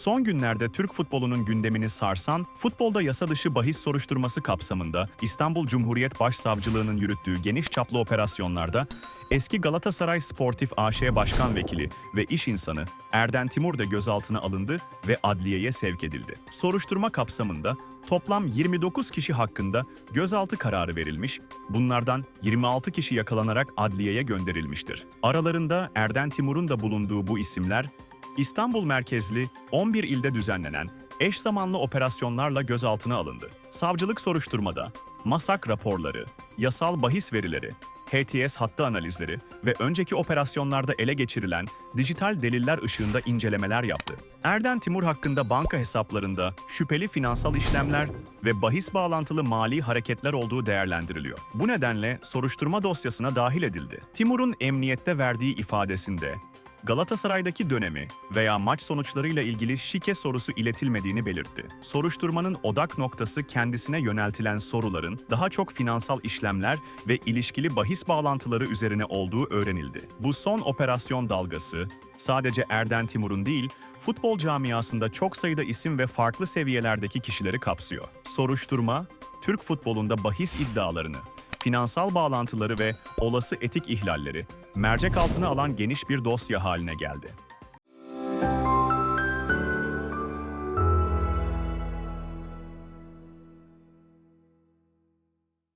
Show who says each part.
Speaker 1: Son günlerde Türk futbolunun gündemini sarsan, futbolda yasa dışı bahis soruşturması kapsamında İstanbul Cumhuriyet Başsavcılığı'nın yürüttüğü geniş çaplı operasyonlarda eski Galatasaray Sportif AŞ Başkan Vekili ve iş insanı Erden Timur da gözaltına alındı ve adliyeye sevk edildi. Soruşturma kapsamında toplam 29 kişi hakkında gözaltı kararı verilmiş, bunlardan 26 kişi yakalanarak adliyeye gönderilmiştir. Aralarında Erden Timur'un da bulunduğu bu isimler, İstanbul merkezli 11 ilde düzenlenen eş zamanlı operasyonlarla gözaltına alındı. Savcılık soruşturmada masak raporları, yasal bahis verileri, HTS hattı analizleri ve önceki operasyonlarda ele geçirilen dijital deliller ışığında incelemeler yaptı. Erden Timur hakkında banka hesaplarında şüpheli finansal işlemler ve bahis bağlantılı mali hareketler olduğu değerlendiriliyor. Bu nedenle soruşturma dosyasına dahil edildi. Timur'un emniyette verdiği ifadesinde Galatasaray'daki dönemi veya maç sonuçlarıyla ilgili şike sorusu iletilmediğini belirtti. Soruşturmanın odak noktası kendisine yöneltilen soruların daha çok finansal işlemler ve ilişkili bahis bağlantıları üzerine olduğu öğrenildi. Bu son operasyon dalgası sadece Erden Timur'un değil, futbol camiasında çok sayıda isim ve farklı seviyelerdeki kişileri kapsıyor. Soruşturma, Türk futbolunda bahis iddialarını, finansal bağlantıları ve olası etik ihlalleri mercek altına alan geniş bir dosya haline geldi.